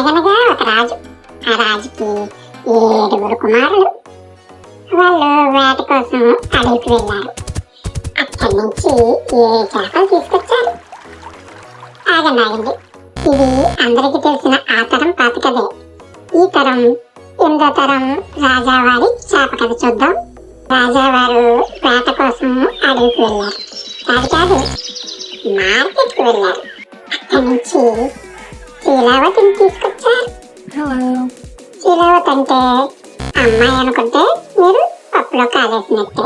అనగనగా ఒక రాజు. ఆ రాజుకి ఏడుగురు కుమారులు. వాళ్ళు వేట కోసం అడవికి వెళ్ళారు. అక్కడి నుంచి ఏ చేపలు తీసుకొచ్చారు? ఆగండి ఆగండి. ఇది అందరికీ తెలిసిన ఆ తరం పాత కథే. ఈ తరం ఎనిమిదో తరం రాజావారి చేప కథ చూద్దాం. రాజావారు వేట కోసం అడవికి వెళ్ళారు. కాదు కాదు మార్కెట్కి వెళ్ళారు. అక్కడి నుంచి శీలావతిని తీసుకొచ్చారు. శీలావతి అంటే అమ్మాయి అనుకుంటే మీరు పప్పులో కాలేసినట్టే.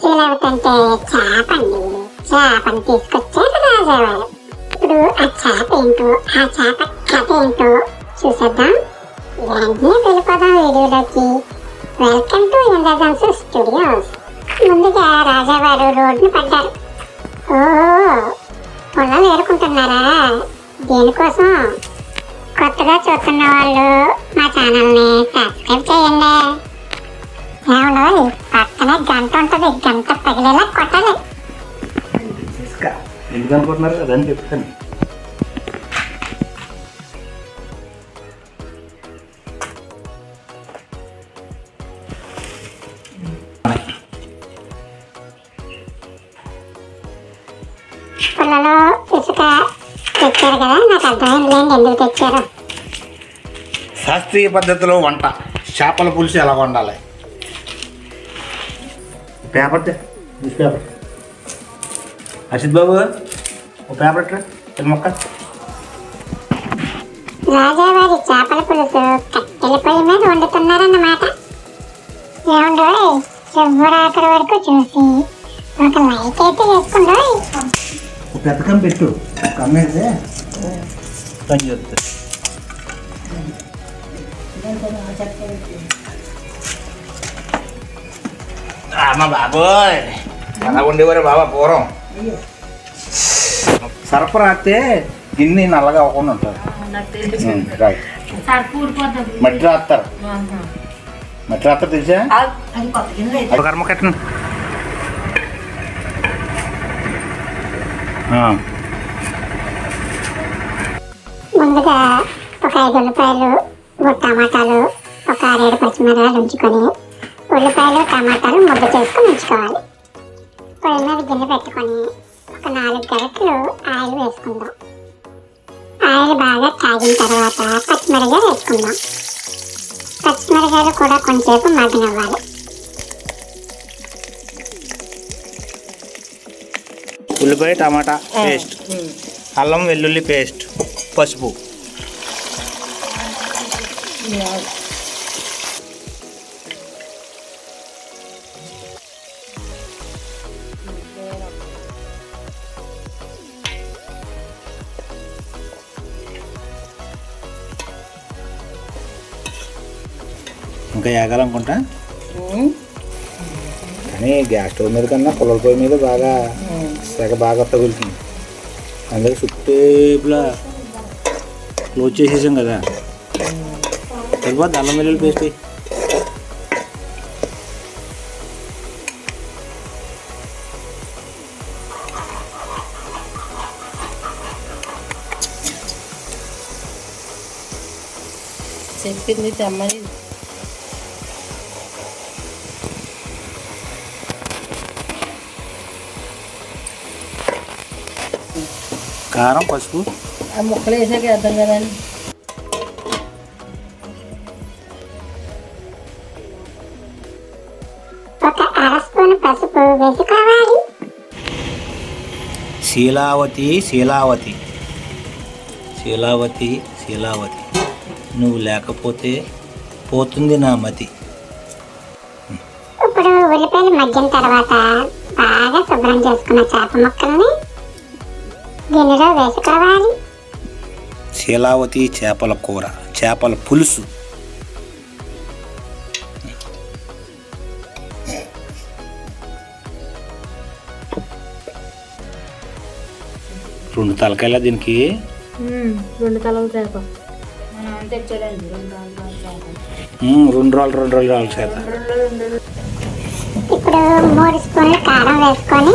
శీలావతి అంటే చేపండి చేపని తీసుకొచ్చారు రాజావారు. ఇప్పుడు ఆ చేప ఏంటో ఆ చేప కథ ఏంటో చూసేద్దాం. వెంటనే వెళ్ళిపోదాం వీడియోలోకి. వెల్కమ్ టు ఇంద్రజన్స్ స్టూడియోస్ ముందుగా రాజావారు రోడ్డుని పడ్డారు. ఓ పొలాలు ఏరుకుంటున్నారా? దేనికోసం? కొత్తగా చూస్తున్న వాళ్ళు మా ఛానల్ని సబ్స్క్రైబ్ చేయండి. ఏమండో పక్కనే గంట ఉంటుంది గంట పగిలేలా కొట్టాలి. ఇసుక ఎందుకు అనుకుంటున్నారు? అదని చెప్తాను. పొలలో తెచ్చారు కదా నాకు అర్థమైంది లేండి ఎందుకు తెచ్చారు? శాస్త్రీయ పద్ధతిలో వంట చేపల పులుసు ఎలా వండాలి? Paper news paper Asit Babu ఓ పేపర్ చిన్న మొక్క. రాజావారి చేపల పులుసు కట్టెల పొయ్యి మీద వండుతున్నారన్నమాట. ఏమండో చివరాఖరి వరకు చూసి ఒక లైట్ అయితే వేసుకుండో కమ్మ పెట్టు. కమ్మ అయితే పని చేస్తుంది అమ్మ బాబోయ్. ఎలా ఉండేవారు బాబా పూర్వం. సరఫరాతే గిన్నె నల్లగా అవ్వకుండా ఉంటుంది రైట్. మట్టి రాస్తారు మట్టి రాస్తారు తెలుసా? కర్మ కట్టండి ముందుగా ఒక ఐదు ఉల్లిపాయలు మూడు టమాటాలు ఒక ఆరేడు పచ్చిమిరపకాయలు ఉంచుకొని ఉల్లిపాయలు టమాటాలు ముద్ద చేసుకొని ఉంచుకోవాలి. పొయ్యి మీద గిన్నె పెట్టుకొని ఒక నాలుగు గరిటలు ఆయిల్ వేసుకుందాం. ఆయిల్ బాగా కాగిన తర్వాత పచ్చిమిరపకాయలు వేసుకుందాం. పచ్చిమిరపకాయలు కూడా కొంచెంసేపు మగ్గనివ్వాలి. ఉల్లిపాయ టమాటా పేస్ట్. అల్లం వెల్లుల్లి పేస్ట్. పసుపు. ఇంకా ఏగాలనుకుంటా? కానీ గ్యాస్ స్టవ్ మీద కన్నా పొలం పొయ్యి మీద బాగా సెగ బాగా తగులుతుంది. అందుకే చుట్టేపులా క్లోజ్ చేసేసాం కదా. తర్వాత అల్లం వెల్లుల్లి పేస్ట్ చెప్పింది తెమ్మని. కారం పసుపు. ఆ ముక్కలు వేసాక వేద్దాం కదండి. శీలావతి శీలావతి. శీలావతి శీలావతి. నువ్వు లేకపోతే పోతుంది నా మతి. ఇప్పుడు ఉల్లిపాయలు మగ్గిన తర్వాత బాగా శుభ్రం చేసుకున్న చేప ముక్కల్ని గిన్నెలో వేసుకోవాలి శీలావతి చేపల కూర చేపల పులుసు. రెండు తలకాయల దీనికి? రెండు తలల చేప రెండు రోజులు రెండు రోజులు రాళ్ళ చేత ఇప్పుడు మూడు స్పూన్లు కారం వేసుకొని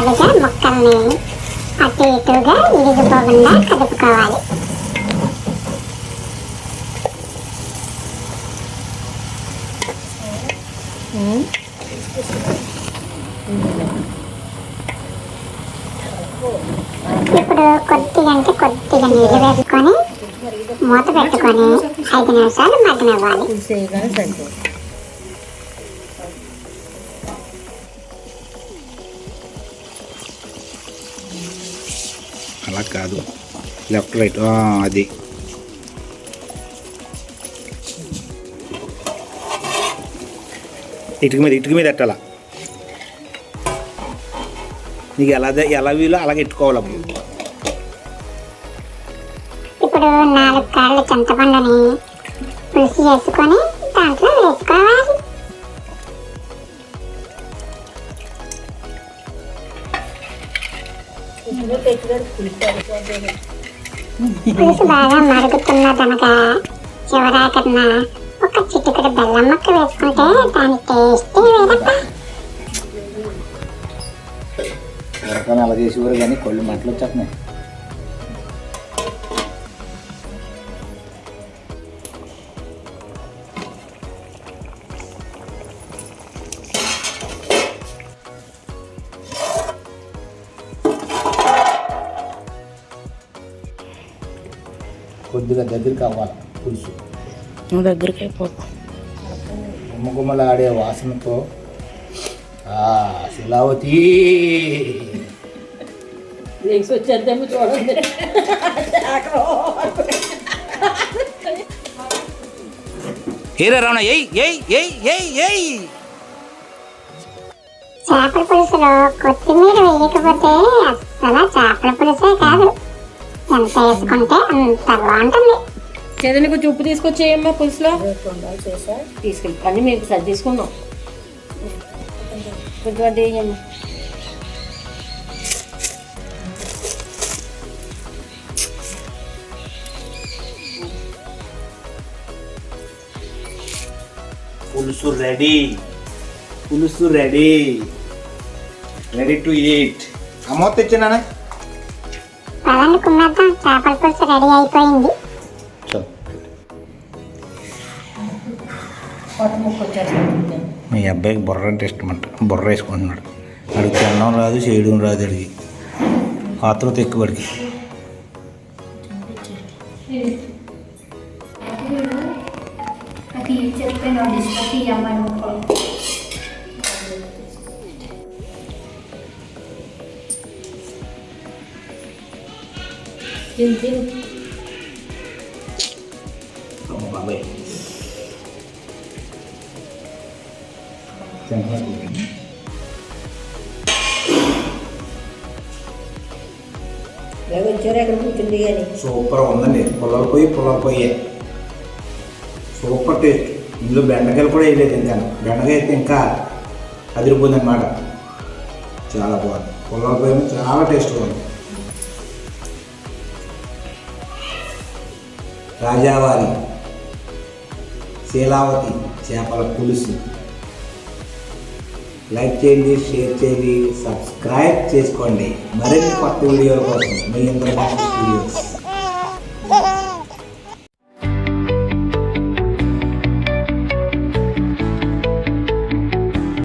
నిటారుగా ముక్కల్ని అటు ఇటుగా ఇరిగిపోకుండా కలుపుకోవాలి ఇప్పుడు కొద్దిగా అంటే కొద్దిగా నీళ్ళు వేసుకొని మూత పెట్టుకొని ఐదు నిమిషాలు మగ్గనివ్వాలి. పులుసు కాదు. లెఫ్ట్ రైట్ అది. ఇటుక మీద ఇటుక మీద ఎట్టాల? నీకు ఎలా ఎలా వీలో అలాగే ఎట్టుకోవాలి అప్పుడు ఇప్పుడు నాలుగు కాళ్ళు చింతపండుని పులుసు చేసుకొని దాంట్లో వేసుకోవాలి. పులుసు బాగా మరుగుతున్నదనగా చివరాకన ఒక చిటికెడు బెల్లం ముక్క వేసుకుంటే దాని టేస్ట్ వేరబ్బా. ఎవరికైనా అలా చేసేవారు కానీ కొళ్ళు మంటలు వచ్చేస్తున్నాయి. కొద్దిగా దగ్గరికి అవ్వాలి పులుసు నువ్వు దగ్గరికి అయిపోకు. గుమ్మగుమ్మలాడే వాసనతో ఆ శిలావతి. వచ్చేద్దాము చూడండి. ఏరా రావణ ఎయ్ ఎయ్ ఎయ్ ఎయ్ ఎయ్ చేపల పులుసులో కొత్తిమీర వేయకపోతే అసలు చేపల పులుసే కాదు. అంత బాగుంటుంది కొంచెం ఉప్పు తీసుకొచ్చేయమ్మా పులుసులో? తీసుకెళ్ళి అన్నీ మేము సరి తీసుకున్నాం కొంచెం పులుసు రెడీ. పులుసు రెడీ. రెడీ టు ఈట్ అమ్మ తెచ్చినా పదండి కుమ్మేద్దాం చేపల పులుసు రెడీ అయిపోయింది. మీ అబ్బాయికి బుర్ర అంటే ఇష్టం అంట బుర్ర వేసుకుంటున్నాడు. అడిగి తినడం రాదు చేయడం రాదు అడిగి. ఆతృత ఎక్కువ అడిగి అది చెప్పాను? డిస్కటీ అమ్మను తిని తిని బాబాయ్ ఇలాగ వచ్చారు ఎక్కడ కూర్చుంది కానీ సూపర్ ఉందండి పుల్లల పొయ్యి పుల్లల పొయ్యి సూపర్ టేస్ట్ ఇందులో బెండకాయలు కూడా వేయలేదు ఇంకా బెండకాయ అయితే ఇంకా అదిరిపోయింది అనమాట చాలా బాగుంది పుల్లల పొయ్యి మీద చాలా టేస్ట్గా ఉంది రాజావారి శీలావతి చేపల పులుసు. లైక్ చేయండి షేర్ చేయండి సబ్స్క్రైబ్ చేసుకోండి. మరిన్ని కొత్త వీడియోల కోసం మీ అందరూ వీడియోస్.